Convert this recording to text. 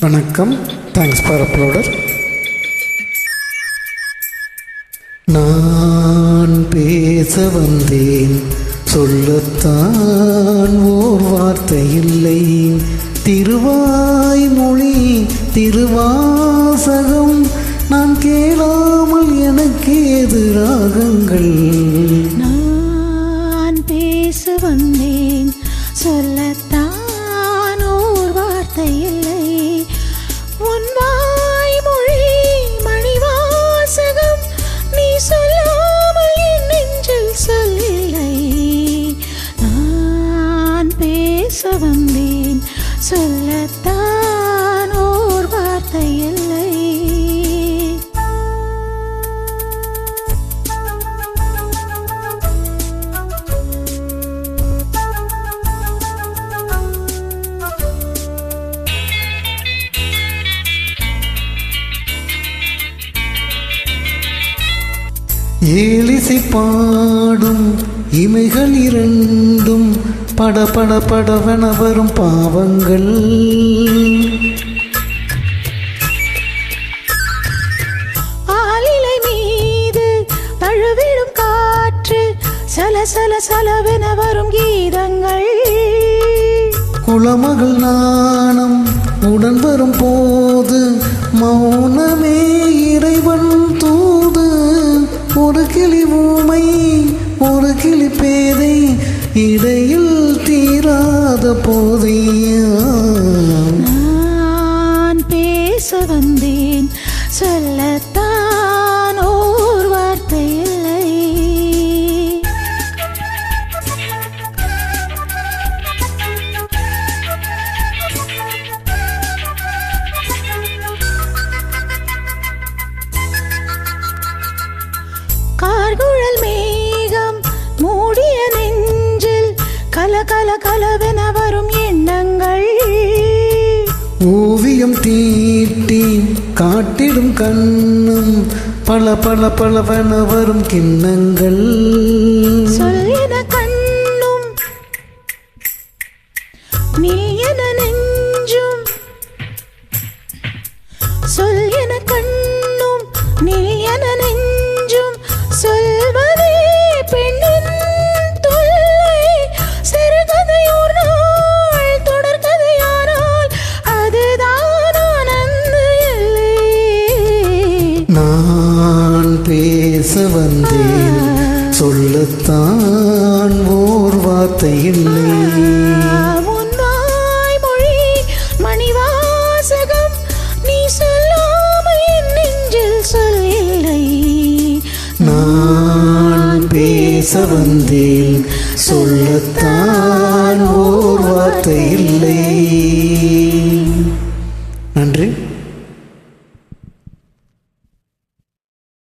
வணக்கம். Thanks for uploader நான் பேச வந்தேன். சொல்லத்தான் ஓர் வார்த்தை இல்லை. திருவாய்மொழி திருவாசகம் நான் கேளாமல் எனக்கு எதிராகங்கள் நான் பேச வந்தேன். சொல்லத்தான் ஓர் வார்த்தை இல்லை. சொல்லத்தான் ஓர் வார்த்தை இல்லை. ஏலிசை பாடும் இமைகள் இரண்டு பட பட படவென வரும் பாவங்கள். ஆலிலை மீது தழுவிடும் காற்று சல சல சலவென வரும் கீதங்கள். குளமகள் நாணம் உடன் வரும் போது மௌனமே இறைவன் தூது. ஒரு கிளி ஊமை ஒரு கிளி பேதை இடையில் தீராத போதையா நான் பேச வந்தேன். சொல்லத்தான் கல கல கலவென வரும் எண்ணங்கள். ஓவியம் தீட்டி காட்டிடும் கண்ணும் பல பல பலவென வரும் கிண்ணங்கள். சொல்லின நான் பேச வந்தேன். சொல்லத்தான் ஓர் வார்த்தை இல்லை. பேச வந்தேன். சொல்லத்தான் ஓர் வார்த்தை இல்லை.